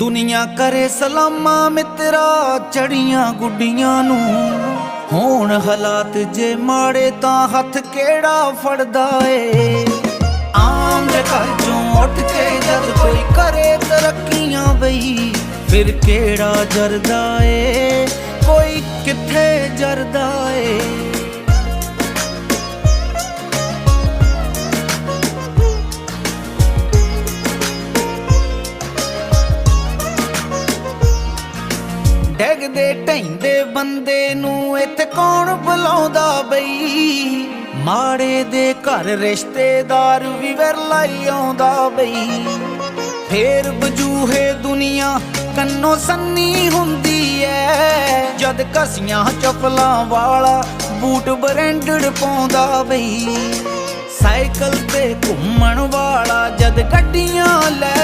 ਦੁਨੀਆ ਕਰੇ ਸਲਾਮਾਂ ਮਿੱਤਰਾ, ਚੜੀਆਂ ਗੁੱਡੀਆਂ ਨੂੰ। ਹੋਣ ਹਾਲਾਤ ਜੇ ਮਾੜੇ ਤਾਂ ਹੱਥ ਕਿਹੜਾ ਫੜਦਾ ਏ? ਆਮ ਦੇ ਘਰ ਚੋਂ ਉੱਠ ਕੇ ਜਦ ਕੋਈ ਕਰੇ ਤਰੱਕੀਆਂ ਬਈ, ਫਿਰ ਕਿਹੜਾ ਜਰਦਾ ਏ? ਕੋਈ ਕਿੱਥੇ ਜਰਦਾ ਏ? ਡੈਗਦੇ ਢੈਂਦੇ ਬੰਦੇ ਨੂੰ ਇੱਥੇ ਕੌਣ ਬੁਲਾਉਂਦਾ ਬਈ? ਮਾੜੇ ਦੇ ਘਰ ਰਿਸ਼ਤੇਦਾਰ ਵੀ ਵਿਰਲਾਈ ਆਉਂਦਾ ਬਈ। ਫੇਰ ਬਜੂਹੇ ਦੁਨੀਆ ਕੰਨੋ ਸੰਨੀ ਹੁੰਦੀ ਐ। ਜਦ ਕਸੀਆਂ ਚਪਲਾਂ ਵਾਲਾ ਬੂਟ ਬ੍ਰਾਂਡਡ ਪਾਉਂਦਾ ਬਈ। ਸਾਈਕਲ ਤੇ ਘੁੰਮਣ ਵਾਲਾ ਜਦ ਗੱਡੀਆਂ ਲੈ